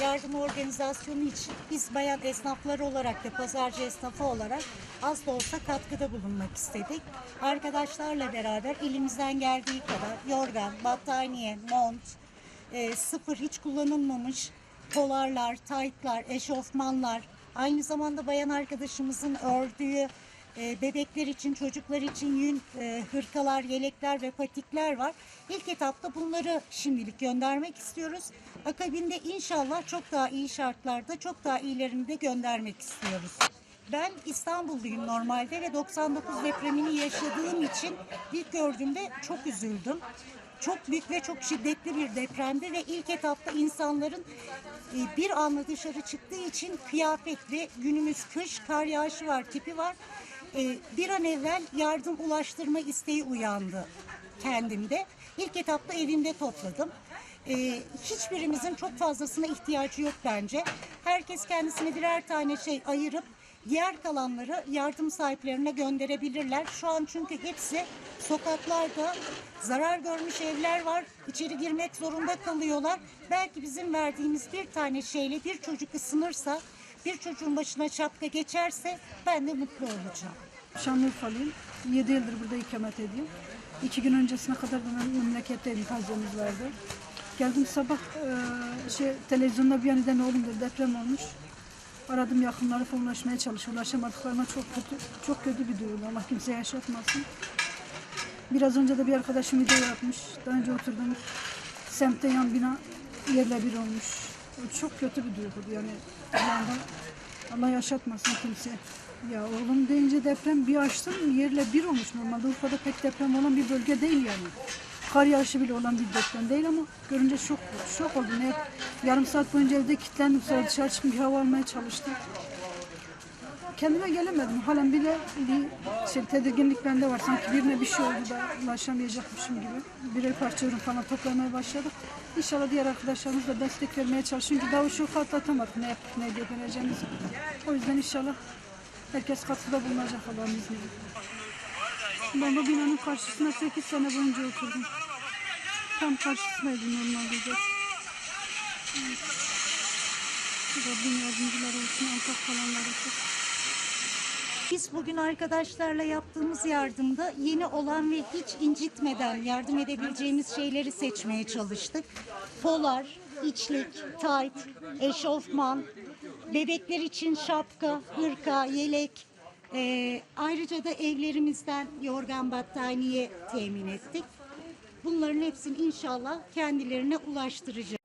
yardım organizasyonu için biz bayan esnafları olarak da pazarcı esnafı olarak az da olsa katkıda bulunmak istedik. Arkadaşlarla beraber elimizden geldiği kadar yorgan, battaniye, mont, e, sıfır hiç kullanılmamış polarlar, taytlar, eşofmanlar, aynı zamanda bayan arkadaşımızın ördüğü bebekler için, çocuklar için yün, e, hırkalar, yelekler ve patikler var. İlk etapta bunları şimdilik göndermek istiyoruz. Akabinde inşallah çok daha iyi şartlarda, çok daha iyilerinde göndermek istiyoruz. Ben İstanbulluyum normalde ve 99 depremini yaşadığım için ilk gördüğümde çok üzüldüm. Çok büyük ve çok şiddetli bir depremdi ve ilk etapta insanların e, bir anla dışarı çıktığı için kıyafetli, günümüz kış, kar yağışı var, tipi var. E, Bir an evvel yardım ulaştırma isteği uyandı kendimde. İlk etapta evimde topladım. E, hiçbirimizin çok fazlasına ihtiyacı yok bence. Herkes kendisine birer tane şey ayırıp diğer kalanları yardım sahiplerine gönderebilirler. Şu an çünkü hepsi sokaklarda zarar görmüş evler var. İçeri girmek zorunda kalıyorlar. Belki bizim verdiğimiz bir tane şeyle bir çocuk ısınırsa, bir çocuğun başına şapka geçerse ben de mutlu olacağım. Şanlıurfalıyım. 7 yıldır burada ikamet ediyorum. İki gün öncesine kadar da ben memleketteydim, tazemiz vardı. Geldim sabah e, şey televizyonda bir aniden oğlum dedi deprem olmuş. Aradım yakınları falan ulaşmaya çalışıyor. Ulaşamadıklarına çok kötü, çok kötü bir duygu. Allah kimseye yaşatmasın. Biraz önce de bir arkadaşım video yapmış. Daha önce oturduğumuz semtte yan bina yerle bir olmuş. Çok kötü bir duygu yani. Yani Allah yaşatmasın kimse. Ya oğlum deyince deprem bir açtım yerle bir olmuş normalde. Urfa'da pek deprem olan bir bölge değil yani. Kar yağışı bile olan bir deprem değil ama görünce şok, şok oldum. Hep yarım saat boyunca evde kilitlendim sonra dışarı çıkıp bir hava almaya çalıştım. Kendime gelemedim. Halen bile bir şey, tedirginlik bende var. Sanki birine bir şey oldu da ulaşamayacakmışım gibi. Birer parça ürün falan toplamaya başladık. İnşallah diğer arkadaşlarımız da destek vermeye çalışıyor. Çünkü daha o şoku atlatamadık ne yapıp ne edeceğimizi. O yüzden inşallah herkes katkıda bulunacak Allah'ın izniyle. Ben bu binanın karşısına 8 sene boyunca oturdum. Tam karşısındaydım normalde de. Evet. Rabbim yardımcılar olsun, ortak kalanlar olsun. Biz bugün arkadaşlarla yaptığımız yardımda yeni olan ve hiç incitmeden yardım edebileceğimiz şeyleri seçmeye çalıştık. Polar, içlik, tayt, eşofman, bebekler için şapka, hırka, yelek. Ee, ayrıca da evlerimizden yorgan battaniye temin ettik. Bunların hepsini inşallah kendilerine ulaştıracağız.